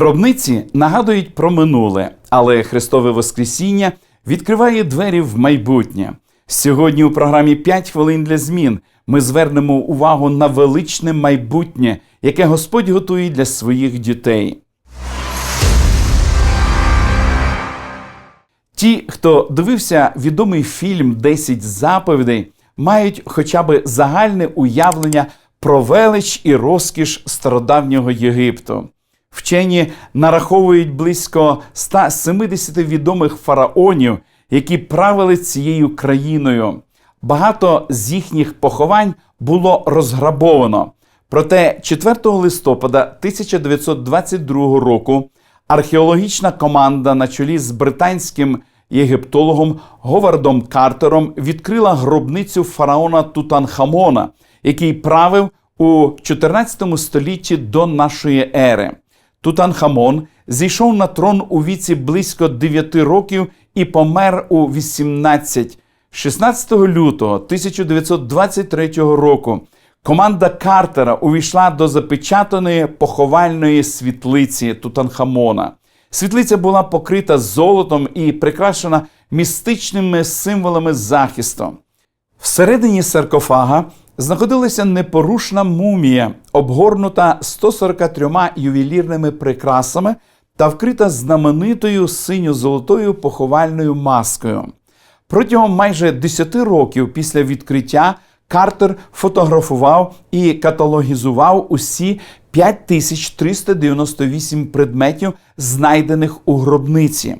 Гробниці нагадують про минуле, але Христове Воскресіння відкриває двері в майбутнє. Сьогодні у програмі «5 хвилин для змін ми звернемо увагу на величне майбутнє, яке Господь готує для своїх дітей. Ті, хто дивився відомий фільм «10 заповідей, мають хоча б загальне уявлення про велич і розкіш стародавнього Єгипту. Вчені нараховують близько 170 відомих фараонів, які правили цією країною. Багато з їхніх поховань було розграбовано. Проте 4 листопада 1922 року археологічна команда на чолі з британським єгиптологом Говардом Картером відкрила гробницю фараона Тутанхамона, який правив у 14 столітті до нашої ери. Тутанхамон зійшов на трон у віці близько 9 років і помер у 18. 16 лютого 1923 року команда Картера увійшла до запечатаної поховальної світлиці Тутанхамона. Світлиця була покрита золотом і прикрашена містичними символами захисту. Всередині саркофага знаходилася непорушна мумія, обгорнута 143 ювелірними прикрасами та вкрита знаменитою синьо-золотою поховальною маскою. Протягом майже 10 років після відкриття Картер фотографував і каталогізував усі 5398 предметів, знайдених у гробниці.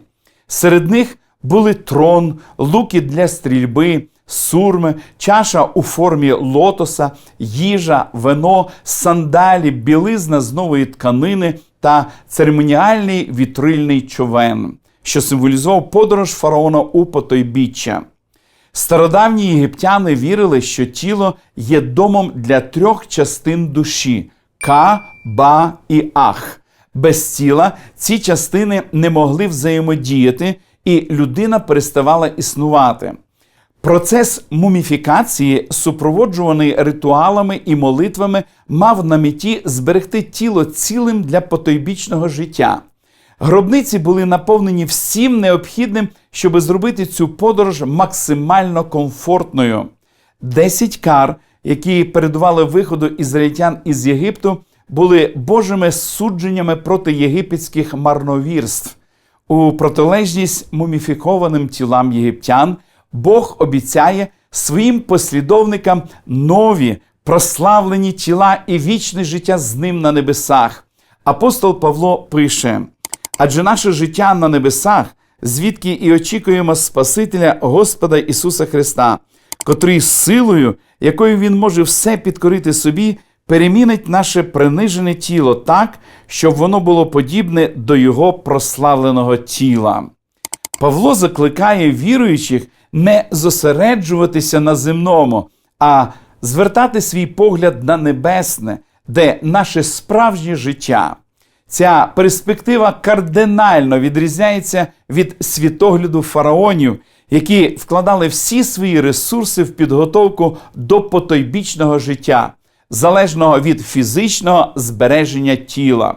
Серед них були трон, луки для стрільби, сурми, чаша у формі лотоса, їжа, вино, сандалі, білизна з нової тканини та церемоніальний вітрильний човен, що символізував подорож фараона у потойбіччя. Стародавні єгиптяни вірили, що тіло є домом для трьох частин душі ка, ба і ах. Без тіла ці частини не могли взаємодіяти, і людина переставала існувати. Процес муміфікації, супроводжуваний ритуалами і молитвами, мав на меті зберегти тіло цілим для потойбічного життя. Гробниці були наповнені всім необхідним, щоб зробити цю подорож максимально комфортною. Десять кар, які передували виходу ізраїльтян із Єгипту, були божими судженнями проти єгипетських марновірств. У протилежність муміфікованим тілам єгиптян Бог обіцяє своїм послідовникам нові прославлені тіла і вічне життя з ним на небесах. Апостол Павло пише: адже наше життя на небесах, звідки і очікуємо Спасителя Господа Ісуса Христа, котрий силою, якою Він може все підкорити собі, перемінить наше принижене тіло так, щоб воно було подібне до Його прославленого тіла. Павло закликає віруючих не зосереджуватися на земному, а звертати свій погляд на небесне, де наше справжнє життя. Ця перспектива кардинально відрізняється від світогляду фараонів, які вкладали всі свої ресурси в підготовку до потойбічного життя, залежного від фізичного збереження тіла.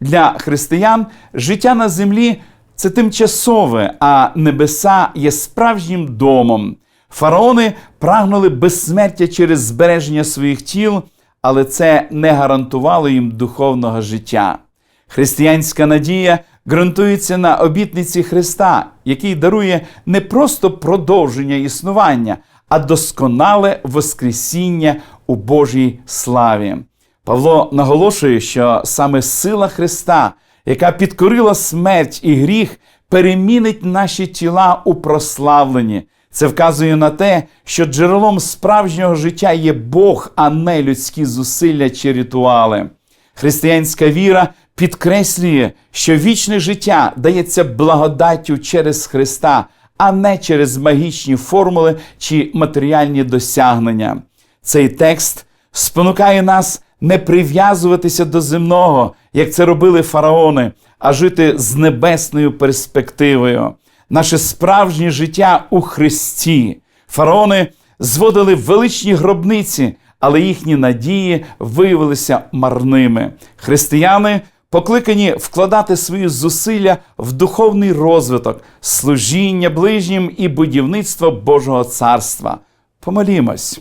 Для християн життя на землі це тимчасове, а небеса є справжнім домом. Фараони прагнули безсмертя через збереження своїх тіл, але це не гарантувало їм духовного життя. Християнська надія ґрунтується на обітниці Христа, який дарує не просто продовження існування, а досконале Воскресіння у Божій славі. Павло наголошує, що саме сила Христа, яка підкорила смерть і гріх, перемінить наші тіла у прославлені. Це вказує на те, що джерелом справжнього життя є Бог, а не людські зусилля чи ритуали. Християнська віра підкреслює, що вічне життя дається благодаттю через Христа, а не через магічні формули чи матеріальні досягнення. Цей текст спонукає нас не прив'язуватися до земного, як це робили фараони, а жити з небесною перспективою. Наше справжнє життя у Христі. Фараони зводили величні гробниці, але їхні надії виявилися марними. Християни покликані вкладати свої зусилля в духовний розвиток, служіння ближнім і будівництво Божого царства. Помолімось.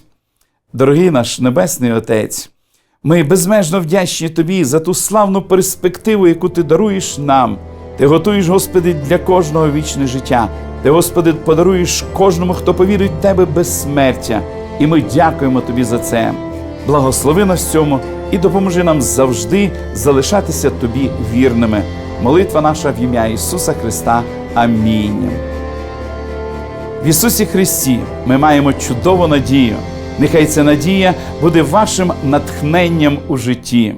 Дорогий наш Небесний Отець, ми безмежно вдячні Тобі за ту славну перспективу, яку Ти даруєш нам. Ти готуєш, Господи, для кожного вічне життя. Ти, Господи, подаруєш кожному, хто повірить в Тебе безсмертя. І ми дякуємо Тобі за це. Благослови нас цьому і допоможи нам завжди залишатися Тобі вірними. Молитва наша в ім'я Ісуса Христа. Амінь. В Ісусі Христі ми маємо чудову надію. Нехай ця надія буде вашим натхненням у житті.